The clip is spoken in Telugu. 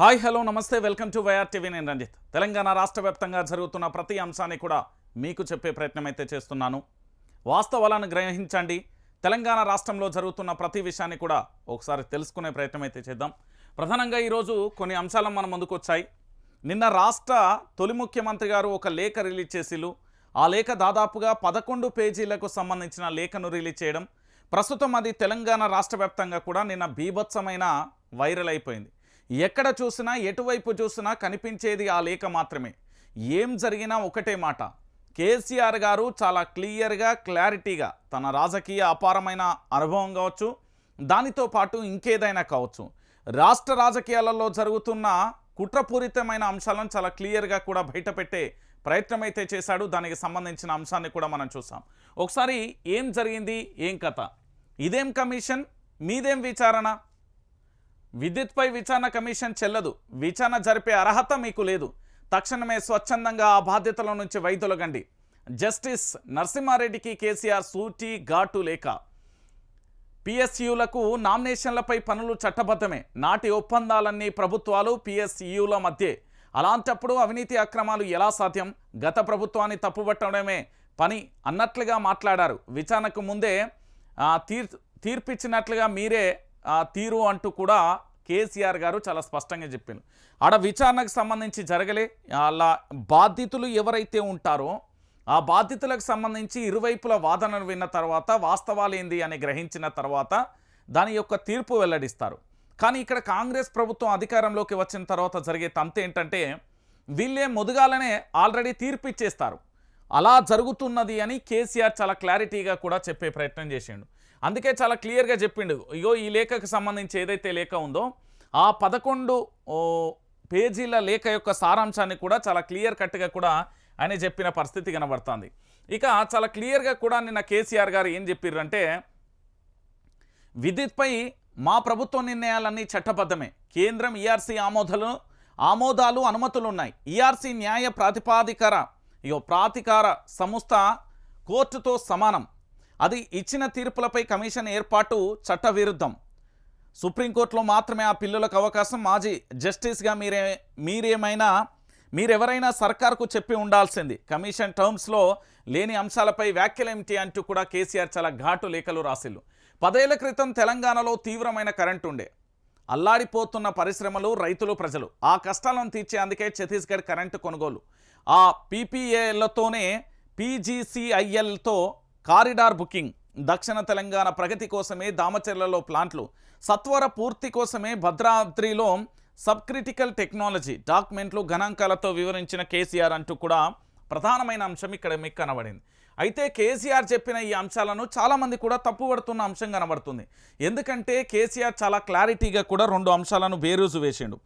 హాయ్ హలో నమస్తే వెల్కమ్ టు వైఆర్ టీవీ నేను రంజిత్. తెలంగాణ రాష్ట్ర వ్యాప్తంగా జరుగుతున్న ప్రతి అంశాన్ని కూడా మీకు చెప్పే ప్రయత్నం అయితే చేస్తున్నాను. వాస్తవాలను గ్రహించండి. తెలంగాణ రాష్ట్రంలో జరుగుతున్న ప్రతి విషయాన్ని కూడా ఒకసారి తెలుసుకునే ప్రయత్నం అయితే చేద్దాం. ప్రధానంగా ఈరోజు కొన్ని అంశాలు మన ముందుకు వచ్చాయి. నిన్న రాష్ట్ర తొలి ముఖ్యమంత్రి గారు ఒక లేఖ రిలీజ్ చేసిలు ఆ లేఖ దాదాపుగా పదకొండు పేజీలకు సంబంధించిన లేఖను రిలీజ్ చేయడం. ప్రస్తుతం అది తెలంగాణ రాష్ట్ర కూడా నిన్న బీభత్సమైన వైరల్ అయిపోయింది. ఎక్కడ చూసినా ఎటువైపు చూసినా కనిపించేది ఆ లేఖ మాత్రమే. ఏం జరిగినా ఒకటే మాట. కేసీఆర్ గారు చాలా క్లియర్గా క్లారిటీగా తన రాజకీయ అపారమైన అనుభవం కావచ్చు దానితో పాటు ఇంకేదైనా కావచ్చు. రాష్ట్ర రాజకీయాలలో జరుగుతున్న కుట్రపూరితమైన అంశాలను చాలా క్లియర్గా కూడా బయటపెట్టే ప్రయత్నం అయితే చేశాడు. దానికి సంబంధించిన అంశాన్ని కూడా మనం చూసాం. ఒకసారి ఏం జరిగింది? ఏం కథ? ఇదేం కమిషన్? మీదేం విచారణ? విద్యుత్పై విచారణ కమిషన్ చెల్లదు. విచారణ జరిపే అర్హత మీకు లేదు. తక్షణమే స్వచ్ఛందంగా ఆ బాధ్యతల నుంచి వైదొలగండి. జస్టిస్ నరసింహారెడ్డికి కేసీఆర్ సూటి ఘాటు లేఖ పిఎస్యులకు నామినేషన్లపై పనులు చట్టబద్ధమే. నాటి ఒప్పందాలన్నీ ప్రభుత్వాలు పిఎస్యుల మధ్యే. అలాంటప్పుడు అవినీతి అక్రమాలు ఎలా సాధ్యం? గత ప్రభుత్వాన్ని తప్పుపట్టడమే పని అన్నట్లుగా మాట్లాడారు. విచారణకు ముందే తీర్ తీర్పిచ్చినట్లుగా మీరే తీరు అంటూ కూడా కేసీఆర్ గారు చాలా స్పష్టంగా చెప్పారు. ఆడ విచారణకు సంబంధించి జరగలే అలా బాధితులు ఎవరైతే ఉంటారో ఆ బాధితులకు సంబంధించి ఇరువైపుల వాదనలు విన్న తర్వాత వాస్తవాలు ఏంది అని గ్రహించిన తర్వాత దాని యొక్క తీర్పు వెల్లడిస్తారు. కానీ ఇక్కడ కాంగ్రెస్ ప్రభుత్వం అధికారంలోకి వచ్చిన తర్వాత జరిగే తంత ఏంటంటే వీళ్ళే ముదుగాలనే ఆల్రెడీ తీర్పు ఇచ్చేస్తారు అలా జరుగుతున్నది అని కేసీఆర్ చాలా క్లారిటీగా కూడా చెప్పే ప్రయత్నం చేసిండు. అందుకే చాలా క్లియర్గా చెప్పిండు. ఇగో ఈ లేఖకు సంబంధించి ఏదైతే లేఖ ఉందో ఆ పదకొండు ఓ, పేజీల లేఖ యొక్క సారాంశాన్ని కూడా చాలా క్లియర్ కట్గా కూడా ఆయన చెప్పిన పరిస్థితి కనబడుతుంది. ఇక చాలా క్లియర్గా కూడా నిన్న కేసీఆర్ గారు ఏం చెప్పారంటే విద్యుత్పై మా ప్రభుత్వ నిర్ణయాలన్నీ చట్టబద్ధమే. కేంద్రం ఈఆర్సీ ఆమోదాలు ఆమోదాలు అనుమతులు ఉన్నాయి ఈఆర్సీ న్యాయ ప్రాతిపాదికర ఇగో ప్రాతికార సంస్థ కోర్టుతో సమానం. అది ఇచ్చిన తీర్పులపై కమిషన్ ఏర్పాటు చట్టవిరుద్ధం. సుప్రీంకోర్టులో మాత్రమే ఆ పిల్లలకు అవకాశం. మాజీ జస్టిస్గా మీరే మీరేమైనా మీరెవరైనా సర్కార్కు చెప్పి ఉండాల్సింది. కమిషన్ టర్మ్స్లో లేని అంశాలపై వ్యాఖ్యలేమిటి అంటూ కూడా కేసీఆర్ చాలా ఘాటు లేఖలు రాసిల్లు. పదేళ్ళ క్రితం తెలంగాణలో తీవ్రమైన కరెంటు ఉండే అల్లాడిపోతున్న పరిశ్రమలు రైతులు ప్రజలు. ఆ కష్టాలను తీర్చేందుకే ఛత్తీస్గఢ్ కరెంటు కొనుగోలు. ఆ పీపీఏలతోనే పీజీసీఐఎల్తో కారిడార్ బుకింగ్ దక్షిణ తెలంగాణ ప్రగతి కోసమే దామచెర్లలో ప్లాంట్లు సత్వర పూర్తి కోసమే భద్రాద్రిలో సబ్ క్రిటికల్ టెక్నాలజీ డాక్యుమెంట్లు గణాంకాలతో వివరించిన కేసీఆర్ అంటూ కూడా ప్రధానమైన అంశం ఇక్కడ మీకు కనబడింది. అయితే కేసీఆర్ చెప్పిన ఈ అంశాలను చాలామంది కూడా తప్పుపడుతున్న అంశం కనబడుతుంది. ఎందుకంటే కేసీఆర్ చాలా క్లారిటీగా కూడా రెండు అంశాలను బేరూజు వేసిండు.